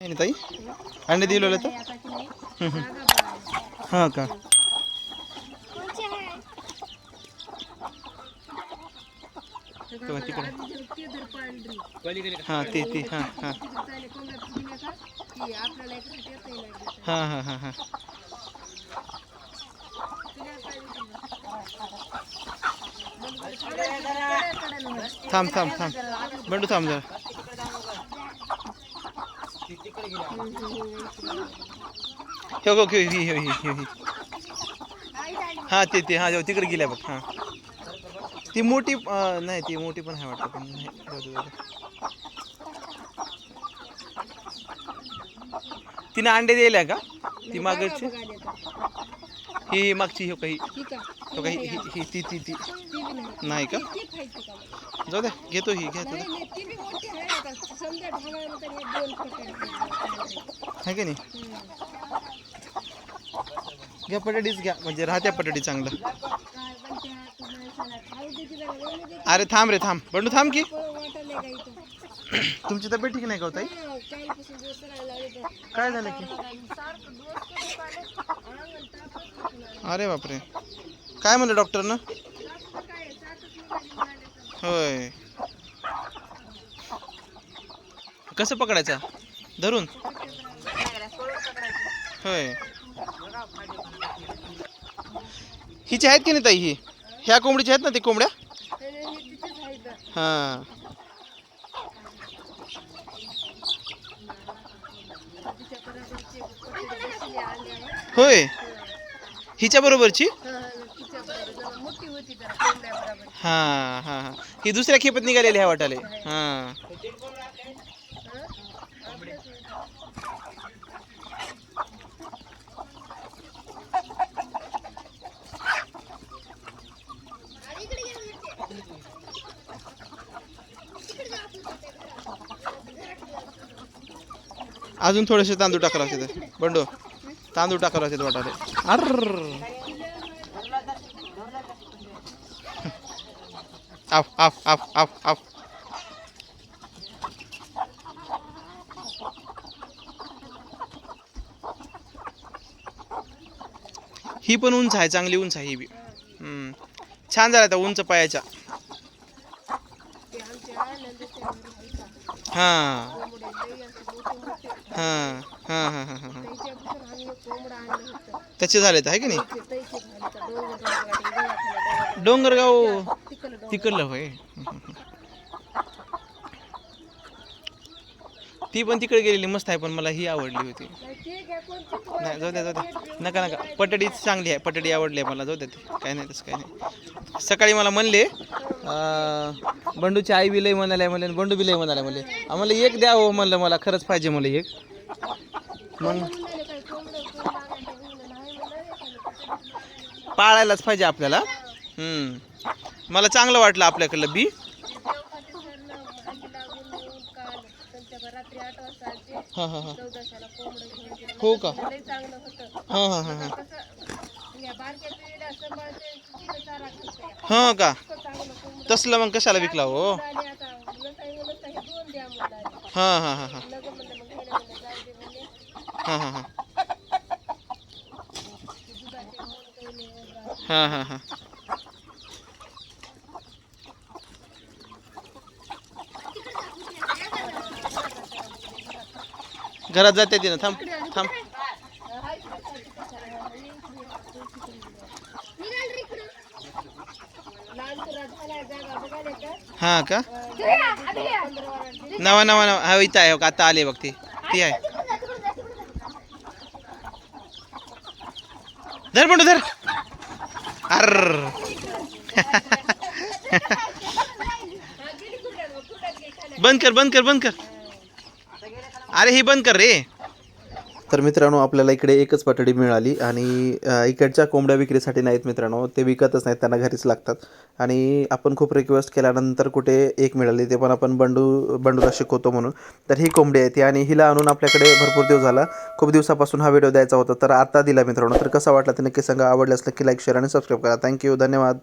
ताई. अंडे दिलेलं तर? हां का? हां ते ते हां हां. हां हां हां हां. थांब थांब थांब. बंडू थांब जरा. हे बघ हे ही ही ही ही हाँ ते ते हाँ जाऊ तिकडे गेल्या बघ हाँ ती मोठी अं, नाही ती मोठी पण आहे वाटतं पण नाही जाऊ दे, जाऊ दे. तिनं अंडे दिल्या का ती मागची येतं. ही मागची हो काही ठीक आहे. तो काही ही ही ती ती ती। नाही का? जाऊ दे घेतो ही घ्या आहे तो की नाही? घ्या पटडीच घ्या, म्हणजे राहत्या पटडी चांगलं. अरे थांब रे, थांब. बंडू, थांब की. तुमची तब्येत ठीक नाही का होता काय झालं की? अरे बापरे. काय म्हणलं डॉक्टरनं? होय. कसं पकडायचा? धरून? होय. हिची आहेत की नाही ताई ही? ह्या कोंबडीच्या आहेत ना ते कोंबड्या? हा. हां होय. हिच्या बरोबरची हा, हा, तिच्या बरोबर जरा मोठी होती जरा कोंबड्या बरोबर. हां हां हां. ही दुसऱ्या खेपत निघालेली ह्या वाटाले. हां. हा? अजून थोडेसे तांदूळ टाकायला लागते बंडो तांदूळ टाकायला लागते वाटाले. अर आफ ही पण उंच आहे चांगली उंच आहे ही बी. हम्म. छान झाला त्या उंच पायाच्या. ते आमच्या नंदेच्या हां हां हां हां हां हां. त्याचे आहे की नाही? डोंगरगाव. तिकडलं होय. ती पण तिकडे गेलेली मस्त आहे पण मला ही आवडली होती. नाही, जाऊ द्या जाऊ द्या. नका नका. पटडी चांगली आहे पटडी आवडली आहे मला. जाऊ द्या ती. काय नाही तसं काय नाही. सकाळी मला म्हणले बंडूची आई बी लई म्हणाले म्हणले आणि बंडू बी लई म्हणाले. म्हणले आम्हाला एक द्या हो म्हणलं मला. खरंच पाहिजे मला एक. मग पाळायलाच पाहिजे आपल्याला. मला चांगलं वाटलं आपल्याकडलं बी. हां हां हां. हो का? हां हां हां हां. हां का? तसलं मग कशाला विकला हो? हां हां हां हां. हां हां हां. हां हां हां. घरात जाते ती ना थांब थांब. का हां का? नवा नवा नवा. हा इथं आहे हो का? आता आले बघ ती. ती आहे. धर म्हणतो धर. अर बंद कर बंद कर बंद कर. अरे ही बंद कर रे. तर मित्रांनो आपल्याला इकडे एकच पटडी मिळाली आणि इकडच्या कोंबड्या विक्रीसाठी नाहीत मित्रांनो. ते विकतच नाहीत त्यांना घरीच लागतात. आणि आपण खूप रिक्वेस्ट केल्यानंतर कुठे एक मिळाली ते पण आपण बंडू बंडूला शिकवतो म्हणून. तर ही कोंबडी आहे ती आणि हिला आणून आपल्याकडे भरपूर दिवस झाला. खूप दिवसापासून हा व्हिडिओ द्यायचा होता तर आता दिला मित्रांनो. तर कसा वाटला ते नक्की सांगा. आवडल्यास नक्की लाईक शेअर आणि सबस्क्राईब करा. थँक्यू धन्यवाद.